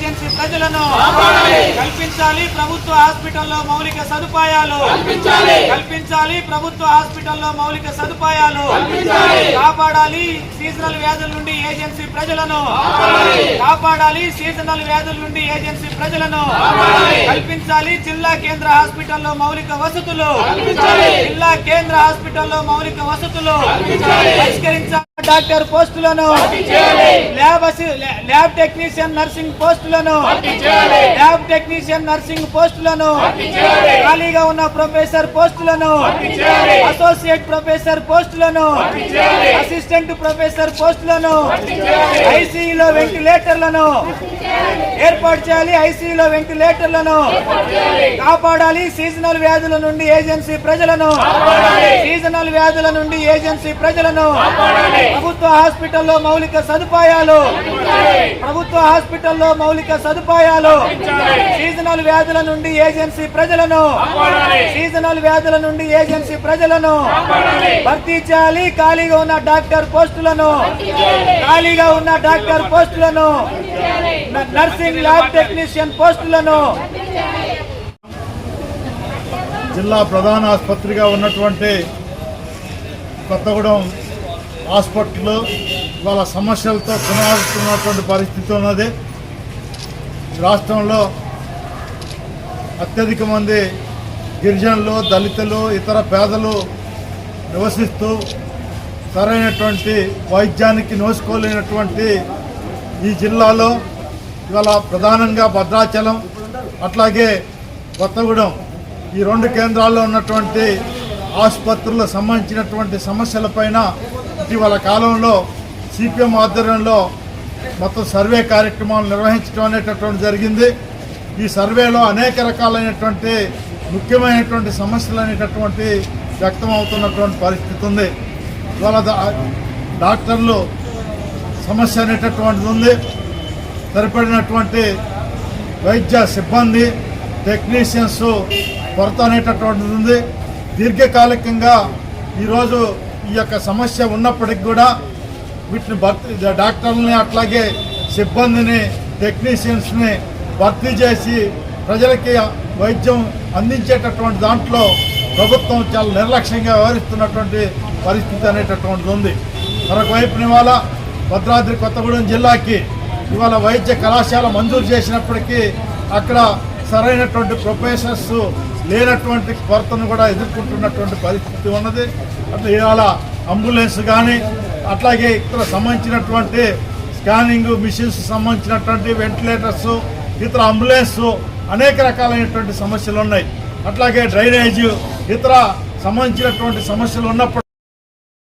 Agency ప్రజలను కల్పించాలి. ప్రభుత్వ హాస్పిటల్లో మౌలిక సదుపాయాలు కల్పించాలి. ప్రభుత్వ హాస్పిటల్లో మౌలిక సదుపాయాలు కాపాడాలి. సీజనల్ వ్యాధుల నుండి ఏజెన్సీ ప్రజలను కాపాడాలి. సీజనల్ వ్యాధుల నుండి ఏజెన్సీ ప్రజలను కల్పించాలి. జిల్లా కేంద్ర హాస్పిటల్లో మౌలిక వసతులు జిల్లా కేంద్ర హాస్పిటల్లో మౌలిక వసతులు పరిష్కరించాలి. డాక్టర్ పోస్టులను. ల్యాబ్ ల్యాబ్ టెక్నీషియన్ నర్సింగ్ పోస్టులను. ల్యాబ్ టెక్నీషియన్ నర్సింగ్ పోస్టులను. ఖాళీగా ఉన్న ప్రొఫెసర్ పోస్టులను. అసోసియేట్ ప్రొఫెసర్ పోస్టులను. అసిస్టెంట్ ప్రొఫెసర్ పోస్టులను. ఐసీయూలో వెంటిలేటర్లను. ఏర్పాటు చేయాలి ఐసీయూలో వెంటిలేటర్లను. కాపాడాలి సీజనల్ వ్యాధుల నుండి ఏజెన్సీ ప్రజలను. సీజనల్ వ్యాధుల నుండి ఏజెన్సీ ప్రజలను. ప్రభుత్వ హాస్పిటల్లో మౌలిక సదుపాయాలు. ప్రభుత్వ హాస్పిటల్లో మౌలిక సదుపాయాలు. సీజనల్ వ్యాధుల నుండి ఏజెన్సీ ప్రజలను. సీజనల్ వ్యాధుల నుండి ఏజెన్సీ ప్రజలను. భర్తీ చేయాలి ఖాళీగా ఉన్న డాక్టర్ పోస్టులను. ఖాళీగా ఉన్న డాక్టర్ పోస్టులను. నర్సింగ్ ల్యాబ్ టెక్నీషియన్ పోస్టులను. జిల్లా ప్రధాన ఆసుపత్రిగా ఉన్నటువంటి కొత్తగూడెం హాస్పిటల్ వాళ్ళ సమస్యలతో కొనసాగుతున్నటువంటి పరిస్థితి ఉన్నది. రాష్ట్రంలో అత్యధిక మంది గిరిజనులు దళితులు ఇతర పేదలు నివసిస్తూ సరైనటువంటి వైద్యానికి నోసుకోలేనటువంటి ఈ జిల్లాలో ఇవాళ ప్రధానంగా భద్రాచలం అట్లాగే కొత్తగూడెం ఈ రెండు కేంద్రాల్లో ఉన్నటువంటి ఆసుపత్రులకు సంబంధించినటువంటి సమస్యలపైన ఇటీవల కాలంలో సిపిఎం ఆధ్వర్యంలో మొత్తం సర్వే కార్యక్రమాలు నిర్వహించడం అనేటటువంటి జరిగింది. ఈ సర్వేలో అనేక రకాలైనటువంటి ముఖ్యమైనటువంటి సమస్యలు అనేటటువంటి వ్యక్తం అవుతున్నటువంటి పరిస్థితి ఉంది. ఇవాళ డాక్టర్లు సమస్య అనేటటువంటిది ఉంది. సరిపడినటువంటి వైద్య సిబ్బంది టెక్నీషియన్స్ కొరత అనేటటువంటిది ఉంది. దీర్ఘకాలికంగా ఈరోజు ఈ యొక్క సమస్య ఉన్నప్పటికి కూడా వీటిని భర్తీ డాక్టర్లని అట్లాగే సిబ్బందిని టెక్నీషియన్స్ని భర్తీ చేసి ప్రజలకి వైద్యం అందించేటటువంటి దాంట్లో ప్రభుత్వం చాలా నిర్లక్ష్యంగా వ్యవహరిస్తున్నటువంటి పరిస్థితి అనేటటువంటిది ఉంది. మరొక వైపున ఇవాళ భద్రాద్రి కొత్తగూడెం జిల్లాకి ఇవాళ వైద్య కళాశాల మంజూరు చేసినప్పటికీ అక్కడ సరైనటువంటి ప్రొఫెసర్స్ లేనటువంటి కొరతను కూడా ఎదుర్కొంటున్నటువంటి పరిస్థితి ఉన్నది. అట్లా ఇవాళ అంబులెన్స్ కానీ అట్లాగే ఇక్కడ సంబంధించినటువంటి స్కానింగ్ మిషన్స్ సంబంధించినటువంటి వెంటిలేటర్స్ ఇతర అంబులెన్స్ అనేక రకాలైనటువంటి సమస్యలు ఉన్నాయి. అట్లాగే డ్రైనేజ్ ఇతర సంబంధించినటువంటి సమస్యలు ఉన్నప్పుడు